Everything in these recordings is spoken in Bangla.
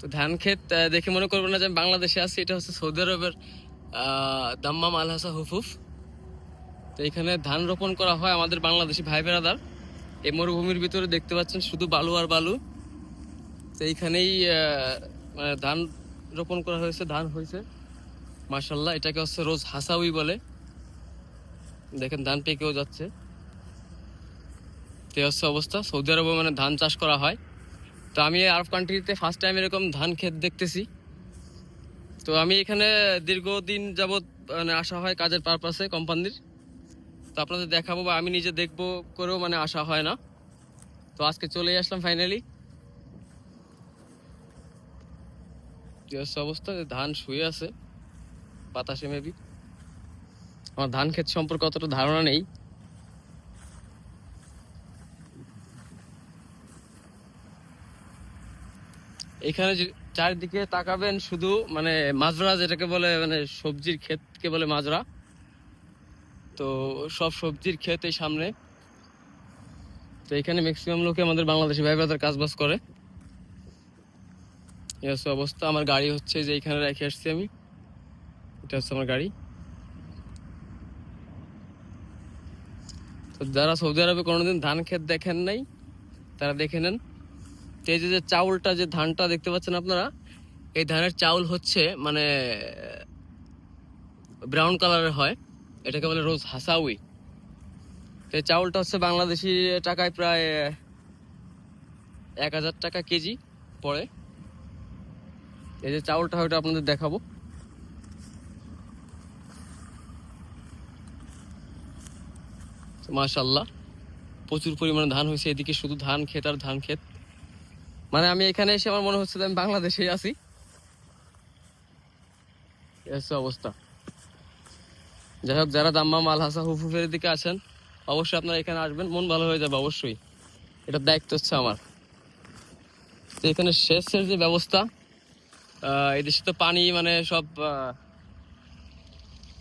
তো ধান ক্ষেত দেখে মনে করবেন না যে বাংলাদেশে আছি, এটা হচ্ছে সৌদি আরবের দাম্মাম আল হাসা হুফুফ। তো এখানে ধান রোপণ করা হয় আমাদের বাংলাদেশি ভাই বেড়াদার এই মরুভূমির ভিতরে দেখতে পাচ্ছেন শুধু বালু আর বালু। তো এইখানেই মানে ধান রোপণ করা হয়েছে, ধান হয়েছে। মার্শাল্লাহ এটাকে হচ্ছে রোজ হাসাউই বলে। দেখেন ধান পেকেও যাচ্ছে। তো হচ্ছে অবস্থা। সৌদি আরবে মানে ধান চাষ করা হয়। তো আমি আরব কান্ট্রিতে ফার্স্ট টাইম এরকম ধান ক্ষেত দেখতেছি। তো আমি এখানে দীর্ঘদিন যাবৎ মানে আসা হয় কাজের পারপাসে কোম্পানির তো আপনাদের দেখাবো বা আমি নিজে দেখব করেও মানে আসা হয় না। তো আজকে চলেই আসলাম ফাইনালি অবস্থা? ধান শুয়ে আছে, বাতাসে মেবি আমার ধান ক্ষেত সম্পর্কে অতটা ধারণা নেই। এখানে চারিদিকে তাকাবেন শুধু মানে মাজরা যেটাকে বলে মানে সবজির ক্ষেতকে বলে মাজরা। তো সব সবজির ক্ষেত এই সামনে। তো এখানে ম্যাক্সিমাম লোকে আমাদের বাংলাদেশি ভাই ব্রাদার কাজ বাজ করে। এই হচ্ছে অবস্থা। আমার গাড়ি হচ্ছে যে এখানে রেখে আসছি আমি। এটা হচ্ছে আমার গাড়ি। তো যারা সৌদি আরবে কোনোদিন ধান ক্ষেত দেখেন নাই, তারা দেখে নেন। এই যে চাউলটা, যে ধানটা দেখতে পাচ্ছেন আপনারা, এই ধানের চাউল হচ্ছে মানে ব্রাউন কালারের হয়। এটাকে বলে রোজ হাসাউই। তো এই চাউলটা হচ্ছে বাংলাদেশি টাকায় প্রায়, এক হাজার টাকা কেজি পড়ে। এই যে চাউলটা ওটা আপনাদের দেখাবো। মাশাল্লাহ প্রচুর পরিমাণে ধান হয়েছে। এদিকে শুধু ধান ক্ষেত আর ধান ক্ষেত। মানে আমি এখানে এসে আমার মনে হচ্ছে আমি বাংলাদেশেই আছি। অবস্থা। যাই হোক, যারা দাম্মাম আল হাসা হুফুফের দিকে আছেন, অবশ্যই আপনারা এখানে আসবেন, মন ভালো হয়ে যাবে অবশ্যই। এটা দায়িত্ব হচ্ছে আমার। তো এখানে সেচের যে ব্যবস্থা এই দেশে তো পানি মানে সব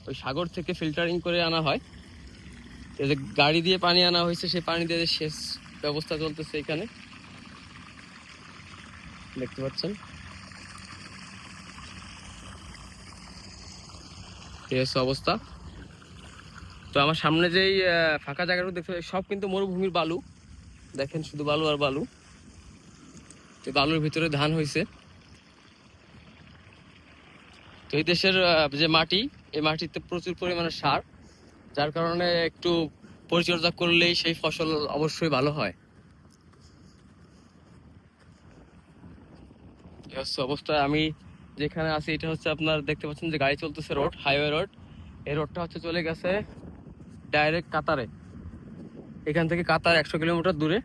ওই সাগর থেকে ফিল্টারিং করে আনা হয়। যে গাড়ি দিয়ে পানি আনা হয়েছে, সেই পানি দিয়ে সেচ ব্যবস্থা চলতেছে এখানে। দেখতে পাচ্ছেন। অবস্থা। তো আমার সামনে যেই ফাঁকা জায়গাটা দেখতে সব কিন্তু মরুভূমির বালু। দেখেন শুধু বালু আর বালু। তো বালুর ভিতরে ধান হয়েছে তো এই দেশের যে মাটি, এই মাটিতে প্রচুর পরিমাণে সার, যার কারণে একটু পরিচর্যা করলেই সেই ফসল অবশ্যই ভালো হয়। হচ্ছে অবস্থা আমি যেখানে আছি, এটা হচ্ছে আপনার দেখতে পাচ্ছেন যে গাড়ি চলতেছে রোড হাইওয়ে রোড এই রোডটা হচ্ছে চলে গেছে ডাইরেক্ট কাতারে। এখান থেকে কাতার একশো কিলোমিটার দূরে।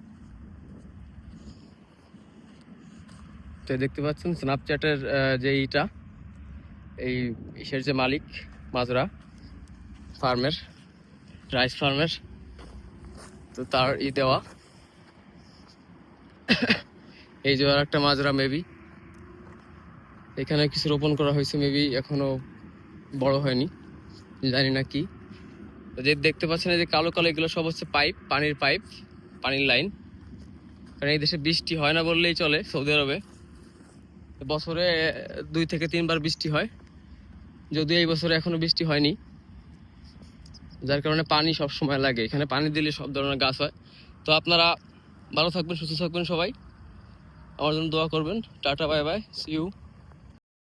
তো দেখতে পাচ্ছেন স্ন্যাপচ্যাটের যে এইটা এই ইসের যে মালিক, মাজরা ফার্মের রাইস ফার্মের তো তার ই দেওয়া। এই যে আর একটা মাজরা মেবি এখানে কিছু রোপণ করা হয়েছে মেবি এখনও বড় হয়নি, জানি না কি। যে দেখতে পাচ্ছেন এই যে কালো কালো, এগুলো সব হচ্ছে পাইপ, পানির পাইপ, পানির লাইন। কারণ এই দেশে বৃষ্টি হয় না বললেই চলে সৌদি আরবে। বছরে দুই থেকে তিনবার বৃষ্টি হয়। যদিও এই বছরে এখনও বৃষ্টি হয়নি। যার কারণে পানি সব সময় লাগে। এখানে পানি দিলে সব ধরনের গাছ হয়। তো আপনারা ভালো থাকবেন, সুস্থ থাকবেন সবাই। আমার জন্য দোয়া করবেন। Tata, bye bye see you